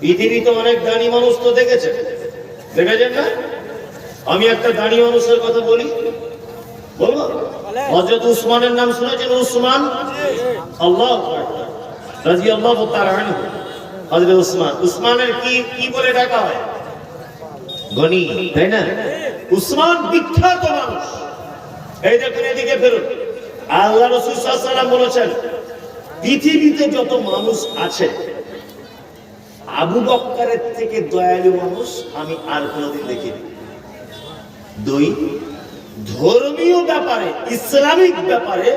পৃথিবীতে অনেক দানি মানুষ তো দেখেছেন। দেখেছেন না? আমি একটা দানি মানুষের কথা বলি। বলব? হজরত উসমানের নাম শুনেছেন? উসমান আল্লাহ রাজি আল্লাহ হজরত উসমান। উসমানের কি কি বলে ডাকা হয়? গনি তাই না? উসমান বিখ্যাত মানুষ। এই দেখুন এদিকে ফেরুন। আল্লাহ রসুল সাল্লাম বলেছেন পৃথিবীতে যত মানুষ আছে আবু বক্কারের থেকে দয়ালু মানুষ আমি আর কোনোদিন দেখিনি। দুই, ধর্মীয় ব্যাপারে, ইসলামিক ব্যাপারে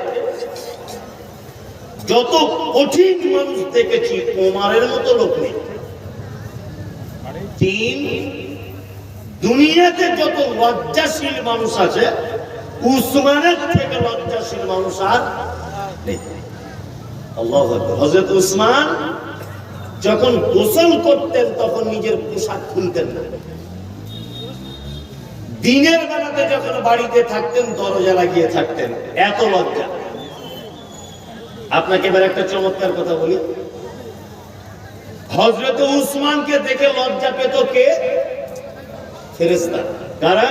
যত কঠিন মানুষ দেখেছি, ওমারের মতো লোক নেই। তিন, দুনিয়াতে যত লজ্জাশীল মানুষ আছে, উসমানের থেকে লজ্জাশীল মানুষ আর নেই। হজরত উসমান যখন গোসল করতেন, তখন নিজের পোশাক খুলতেন না। দিনের বেলাতে যখন বাড়িতে থাকতেন দরজা লাগিয়ে থাকতেন। এত লজ্জা। আপনাকে এবার একটা চমৎকার কথা বলি। হজরত উসমানকে দেখে লজ্জা পেত কে? ফেরেস্তা কারা?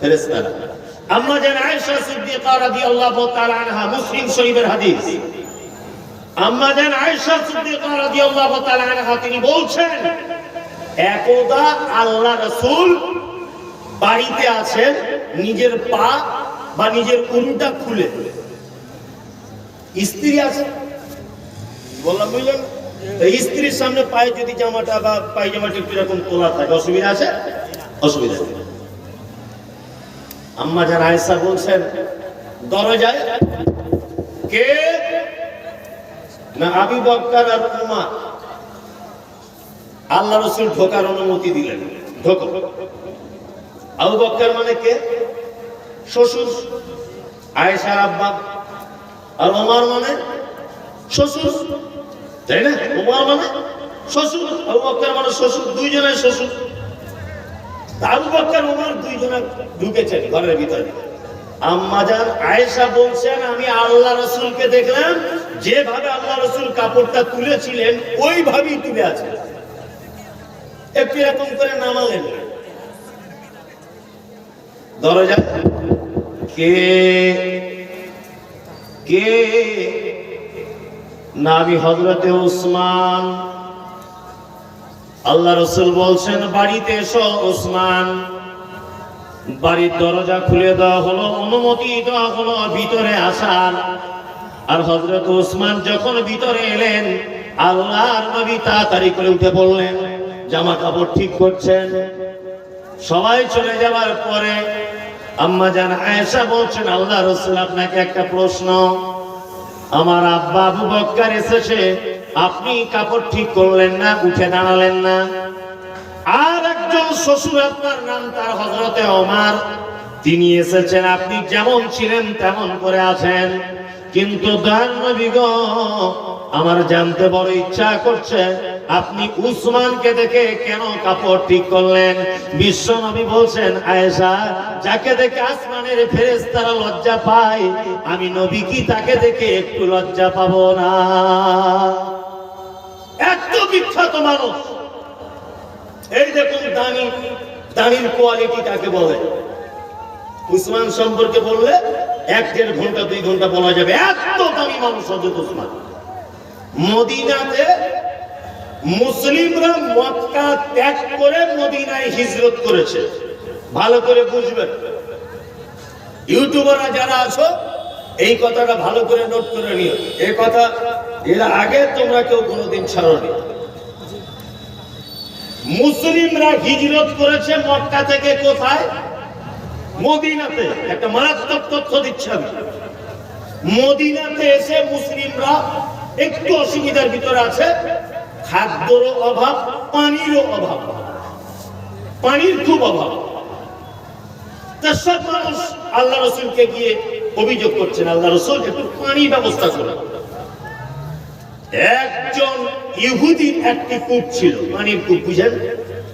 ফেরেস্তা আম্মা জান আয়েশা সিদ্দিকা রাদিয়াল্লাহু তাআলা আনহা, মুসলিম শরীফের হাদিস। আম্মা জান আয়েশা সিদ্দিকা রাদিয়াল্লাহু তাআলা আনহা, তিনি বলছেন, একদা আল্লাহ রাসূল বাড়িতে আছেন, নিজের পা বা নিজের উরুটা খুলে। স্ত্রী আছে? বললাম, বুঝলেন স্ত্রীর সামনে পায়ে যদি জামাটা বা পায়জামাটা একটু এরকম তোলা থাকে, অসুবিধা আছে? অসুবিধা আম্মা যান আয়েশা বলছেন, দরজায় কে না, আবু বক্কর আর উমর। আল্লাহ রসুল ঢোকার অনুমতি দিলেন। ঢোকো। আবু মানে কে? শ্বশুর। আয়েশার আব্বা। আর ওমর মানে? শ্বশুর। তাই না? মানে শ্বশুর। আবু মানে শ্বশুর। দুইজনের শ্বশুর। আবু দুইজনে ঢুকেছেন ঘরের ভিতরে। আম্মাজান আয়েশা বলছেন, আমি আল্লাহ রসুলকে দেখলাম যেভাবে আল্লাহ রসুল কাপড়টা তুলেছিলেন, ওইভাবেই তুলে আছে। একটু এরকম করে নামালেন না। দরজা কে? কে? নাবি হজরতে উসমান আল্লাহ রসুল বলছেন, বাড়িতে এসো উসমান বাড়ির দরজা খুলে দেওয়া হলো, অনুমতি দেওয়া হলো, ভিতরে আসার। আর হজরত উসমান যখন ভিতরে এলেন, আল্লাহর নবী তাড়াতাড়ি করে উঠে বললেন জামা কাপড় ঠিক করছেন। সবাই চলে যাওয়ার পরে আম্মা জান আয়েশা বলছেন, আল্লাহ রসুল, আপনাকে একটা প্রশ্ন। আমার আব্বা আবু বক্কার এসেছে, আপনি কাপড় ঠিক করলেন না, উঠে দাঁড়ালেন না। আর একজন শ্বশুর আপনার নাম তার হজরতে ওমার। তিনি এসেছেন, আপনি যেমন ছিলেন তেমন করে আছেন। কিন্তু দয়াল নবী আমার জানতে বড় ইচ্ছা করছে, আপনি উসমানকে দেখে কেন কাপড় ঠিক করলেন? বিশ্ব নবী বলছেন, আয়েশা, যাকে দেখে আসমানের ফেরেশতারা লজ্জা পায়, আমি নবী কি তাকে দেখে একটু লজ্জা পাবো না? এত বিখ্যাত মানুষ। এই দেখুন দানি দানির কোয়ালিটি কাকে বলে? উসমান সম্পর্কে বললে এক দেড় ঘণ্টা, দুই ঘণ্টা বলা যাবে। এত দামি মানুষ হজরত উসমান। মদিনাতে মুসলিমরা মক্কা ত্যাগ করে মদিনায় হিজরত করেছে। ভালো করে বুঝবেন। ইউটিউবাররা যারা আছো, এই কথাটা ভালো করে নোট করে নিও। এই কথা এর আগে তোমরা কেউ কোনোদিন ছাড়নি। মুসলিমরা হিজরত করেছে মক্কা থেকে কোথায়? মদিনাতে একটা মারাত্মক তথ্য দিচ্ছে আমি। মদিনাতে এসে মুসলিমরা একটু অসুবিধার ভিতরে আছে। খাদ্যরও অভাব, পানিরও অভাব। পানির খুব অভাব। আল্লাহ রসুলকে গিয়ে অভিযোগ করছেন, আল্লাহ রসুল একটু পানি ব্যবস্থা একজন ইহুদির একটি কূপ ছিল, পানির কূপ, বুঝেন?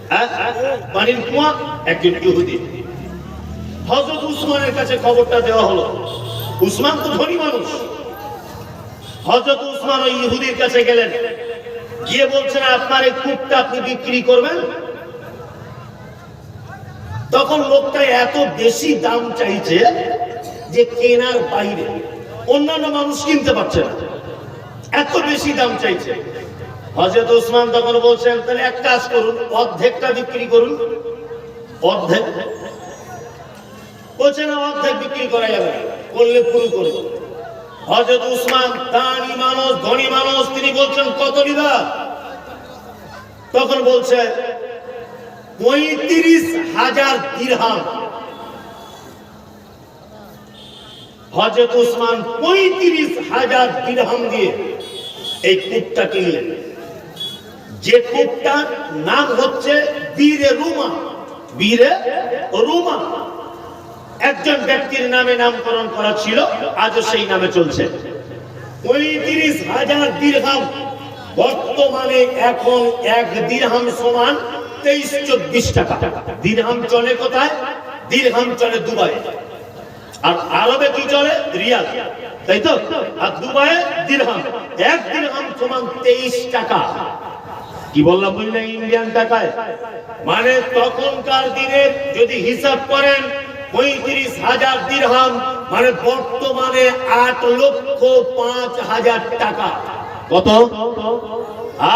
হ্যাঁ? পানির কুয়া একজন ইহুদি হজরত উসমানের কাছে খবরটা দেওয়া হলো। উসমান তো ধনী মানুষ। হজরত উসমান ওই ইহুদির কাছে গেলেন। গিয়ে বলছেন, আপনার এই কূপটা আপনি বিক্রি করবেন? তখন লোকটা এত বেশি দাম চাইছে যে কেনার বাইরে অন্যান্য মানুষ কিনতে পারছে না। এত বেশি দাম চাইছে। হজরত উসমান তখন বলছেন, তাহলে এক কাজ করুন, অর্ধেকটা বিক্রি করুন। অর্ধেক? বলছে না অর্ধেক বিক্রি করা যাবে। করলে পুরো করুন হজরত উসমান দানি মানুষ, ধনী মানুষ, তিনি বলছেন, কত নিবা তখন বলছে, পঁয়ত্রিশ হাজার দিরহাম। হজরত উসমান পঁয়ত্রিশ হাজার দিরহাম দিয়ে এই কূপটা কিনলেন। যে কূপটার নাম হচ্ছে বীরে রুমা। বীরে রুমা। একজন ব্যক্তির নামে নামকরণ করা ছিল, আজও সেই নামে চলছে। পঁয়ত্রিশ হাজার দিরহাম বর্তমানে এখন এক সমান তেইশ চব্বিশ টাকা। চলে কোথায়? চলে দুবাই আর আরবে কি চলে? রিয়াল। তাই তো? আর দুবাইয়ে দিরহাম এক দিরহাম সমান তেইশ টাকা। কি বললাম বুঝলে ইন্ডিয়ান টাকায়। মানে তখনকার দিনে যদি হিসাব করেন পঁয়ত্রিশ হাজার দিরহাম মানে বর্তমানে আট লক্ষ পাঁচ হাজার টাকা। কত?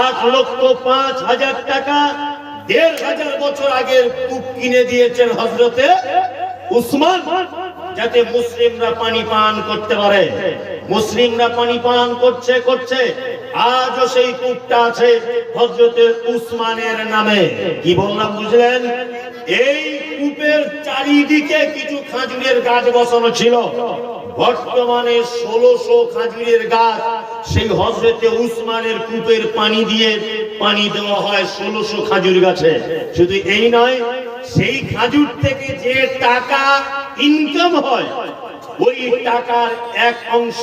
আট লক্ষ পাঁচ হাজার টাকা। দেড় হাজার বছর আগের কূপ কিনে দিয়েছেন হজরতে উসমান, যাতে মুসলিমরা পানি পান করতে পারে। মুসলিমরা পানি পান করছে করছে। আজও সেই কূপটা আছে হজরতে উসমানের নামে। কি বললাম বুঝলেন? এই কূপের চারিদিকে কিছু খাজুরের গাছ বসানো ছিল। বর্তমানে ষোলোশো খাজুরের গাছ সেই হজরতে উসমানের কূপের পানি দিয়ে পানি দেওয়া হয় ষোলোশো খাজুর গাছে। শুধু এই নয়, সেই খাজুর থেকে যে টাকা ইনকাম হয় ওই টাকার এক অংশ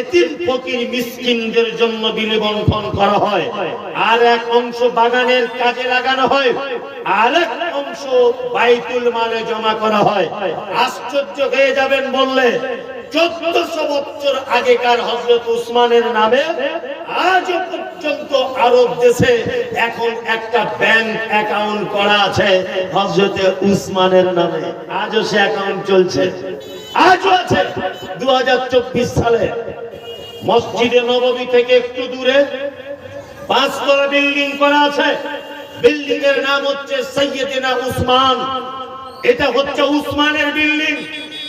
এতিম ফকির মিসকিনদের জন্য বিলি বন্টন করা হয়। আর এক অংশ বাগানের কাজে লাগানো হয়। আর এক অংশ বাইতুল মালে জমা করা হয়। আশ্চর্য হয়ে যাবেন বললে, চোদ্দশো বছর আগেকার হজরত উসমানের নামে আজ পর্যন্ত আরব দেশে এখন একটা ব্যাংক অ্যাকাউন্ট করা আছে হজরতে উসমানের নামে। আজও সে অ্যাকাউন্ট চলছে। আজও আছে দু হাজার চব্বিশ সালে। মসজিদে নবমী থেকে একটু দূরে পাঁচতলা বিল্ডিং করা আছে। বিল্ডিং এর নাম হচ্ছে সৈয়দিনা উসমান। এটা হচ্ছে উসমানের বিল্ডিং।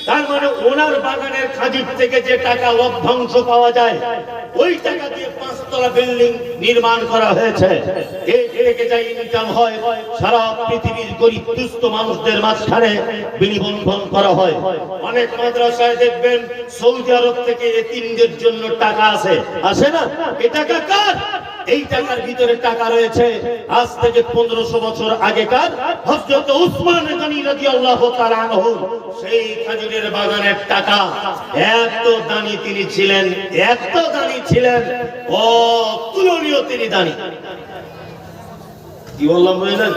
তার মানে ওনার বাগানের খাজির থেকে যে টাকা লভ্যাংশ পাওয়া যায়, ওই টাকা দিয়ে পাঁচতলা বিল্ডিং নির্মাণ করা হয়েছে। হয়, সারা পৃথিবীর গরিব দুস্থ মানুষদের মাঝখানে বিনিবন্ধন করা হয়। অনেক মাদ্রাসায় দেখবেন সৌদি আরব থেকে এতিমদের জন্য টাকা আসে। আসে না? এই টাকা কার? এই টাকার ভিতরে টাকা রয়েছে। আজ থেকে পনেরোশো বছর আগেকার হজরত উসমান গনি তাআলা আনহু, সেই খাজুরের বাগানের টাকা। এত দানি তিনি ছিলেন, এত দানি ছিলেন তিনি দানি কি বললাম বুঝলেন?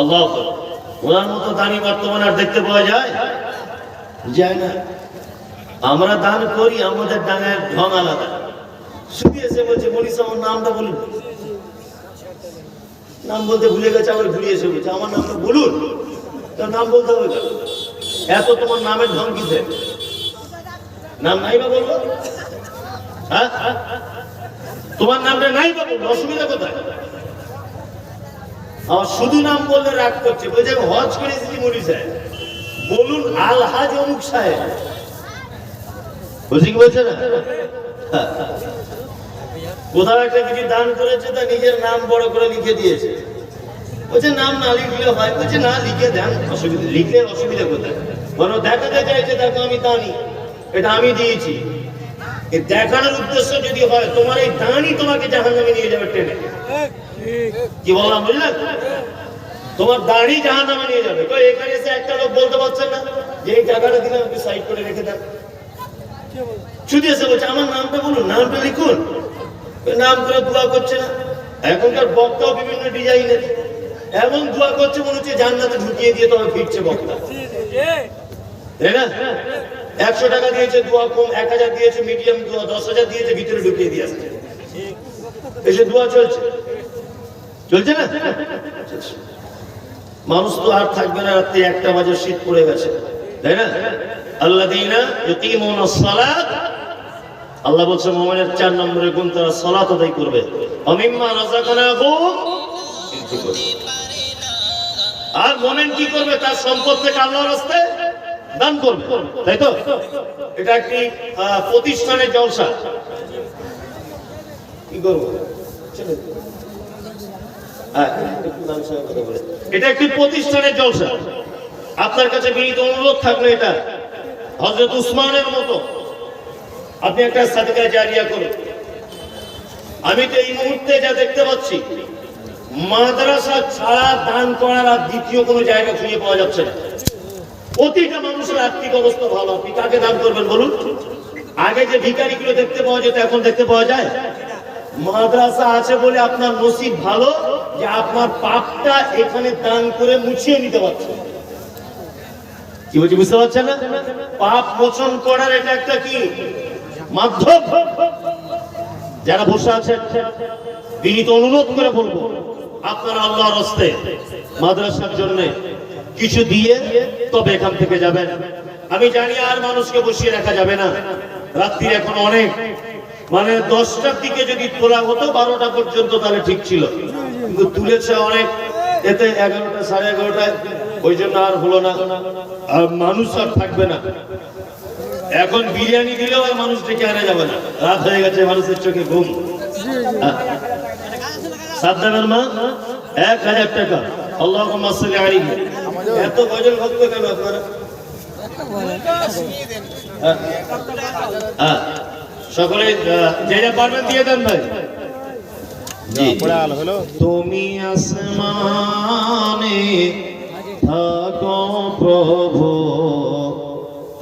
আল্লাহ ওনার মতো দানি বর্তমানে আর দেখতে পাওয়া যায়? যায় না। আমরা দান করি, আমাদের দানের ঢং আলাদা। শুধু বলছে আমার নামটা বলুন। নাম বলতে ভুলে গেছে, আবার বলছে, আমার নামটা বলুন। তার নাম বলতে হবে এত তোমার নামের ঢং কিসে নাম নাই বা বলব হ্যাঁ? তোমার নামটা নাই বা বলব অসুবিধা কোথায়? আমার শুধু নাম বললে রাগ করছে, বলছে, আমি হজ করে এসেছি মনি সাহেব বলুন, আলহাজ অমুক সাহেব। বুঝি কি বলছে না? কোথাও একটা কিছু দান করেছে, তা নিজের নাম বড় করে লিখে দিয়েছে। বলছে, নাম না লিখলে হয়? বলছে, না, লিখে দেন, অসুবিধা লিখলে অসুবিধা কোথায়? বলো দেখাতে চাইছে, দেখো, আমি দানি। এটা আমি দিয়েছি। এ দেখানোর উদ্দেশ্য যদি হয়, তোমার এই দানই তোমাকে জাহান নামে নিয়ে যাবে ট্রেনে কি বললাম বুঝলেন তোমার দাঁড়ি জাহান নামে নিয়ে যাবে। তো এখানে এসে একটা লোক বলতে পারছেন না? যে এই টাকাটা দিলাম আপনি সাইড করে রেখে দেন। শুধু এসে বলছে, আমার নামটা বলুন, নামটা লিখুন। নাম করে দোয়া করছে না। এখনকার বক্তাও বিভিন্ন ডিজাইনের। এমন দোয়া করছে মনে হচ্ছে জান্নাতে ঢুকিয়ে দিয়ে তবে ফিরছে বক্তা। তাই না? একশো টাকা দিয়েছে দোয়া কম, এক হাজার দিয়েছে মিডিয়াম দোয়া, দশ হাজার দিয়েছে, ভিতরে ঢুকিয়ে দিয়ে আসছে। এসে দোয়া চলছে। চলছে না? মানুষ তো আর থাকবে না, রাত্রি একটা বাজে শীত পড়ে গেছে। তাই না? আল্লাহ দিনা ইউকিমুনা সালাত আল্লাহ বলছে মোমেনের চার নম্বরের গুণ তারা সালাত আদায় করবে। অমিম্মা রাজাকানাহুম আর মোমেন কি করবে? তার সম্পদ থেকে আল্লাহর রাস্তায় দান করবে। তাই তো? এটা একটি প্রতিষ্ঠানের জলসা। কি করব। হ্যাঁ। এটা একটি প্রতিষ্ঠানের জলসা। আপনার কাছে বিনীত অনুরোধ থাকল এটা। হজরত উসমানের মতো। আপনি একটা সাদকা জারিয়া করুন। আমি তো এই মুহূর্তে যা দেখতে পাচ্ছি, মাদ্রাসা ছাড়া দান করার আর দ্বিতীয় কোনো জায়গা খুঁজে পাওয়া যাচ্ছে না। প্রতিটা মানুষের আর্থিক অবস্থা ভালো, আপনি কাকে দান করবেন বলুন? আগে যে ভিকারিগুলো দেখতে পাওয়া যেত, এখন দেখতে পাওয়া যায়? মাদ্রাসা আছে বলে আপনার নসিব ভালো, যে আপনার পাপটা এখানে দান করে মুছিয়ে নিতে পারছেন কি বলছি, বুঝতে পারছেন না? পাপ মোচন করার এটা একটা কি? মাধ্যম। যারা বসে আছেন, বিনীত অনুরোধ করে বলব, আপনারা আল্লাহর হস্তে মাদ্রাসার জন্য কিছু দিয়ে তবে এখান থেকে যাবেন। আমি জানি আর মানুষকে বসিয়ে রাখা যাবে না। রাত্রি এখন অনেক। মানে দশটার দিকে যদি তোলা হতো, বারোটা পর্যন্ত তাহলে ঠিক ছিল। কিন্তু তুলেছে অনেক। এতে এগারোটা, সাড়ে এগারোটায়। ওই জন্য আর হলো না। আর মানুষ আর থাকবে না। এখন বিরিয়ানি দিলেও আর মানুষ ডেকে আনা যাবে না। রাত হয়ে গেছে, মানুষের চোখে ঘুম। সাদ্দামের মা, এক হাজার টাকা। আল্লাহ মাসালি আলী এত গজল ভক্ত কেন হ্যাঁ। হ্যাঁ। সকলে যে যা পারবেন দিয়ে দেন ভাই। তুমি আসমানে থাকো প্রভু।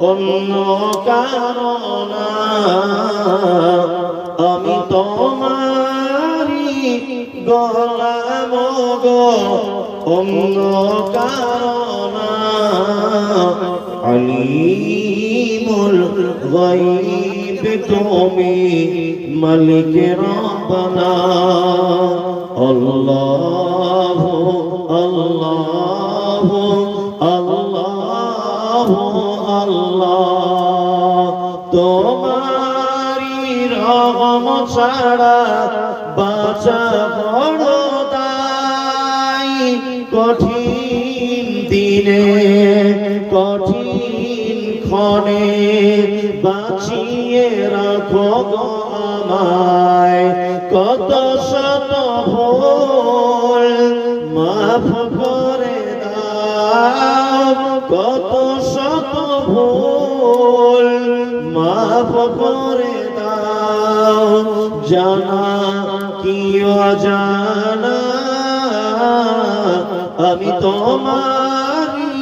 অন্য কারণ আমি তোমারি গলা মগ অন্য কারণ আলিমুল গাইব তুমি মালিক রব্বানা আল্লাহ আল্লাহ। ছাড়া বাঁচা বড় দায় কঠিন দিনে, কঠিন ক্ষণে বাঁচিয়ে রাখো আমায়। কত শত ভুল মাফ করে দাও। কত শত ভুল মাফ করে দাও। জানা কি অজানা আমি তোমারি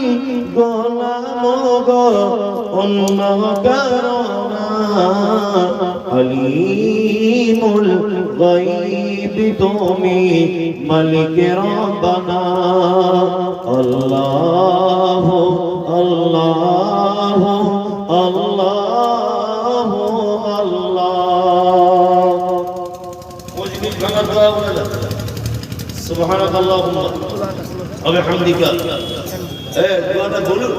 গোলাম গো, অন্য কারণা। আলিমুল গাইব তুমি মালিক রব্বানা আল্লাহ আল্লাহ আল্লাহ। দোয়া বলে সুবহানাকাল্লাহুম্মা ওয়া বিহামদিকা এ দোয়াটা বলুন।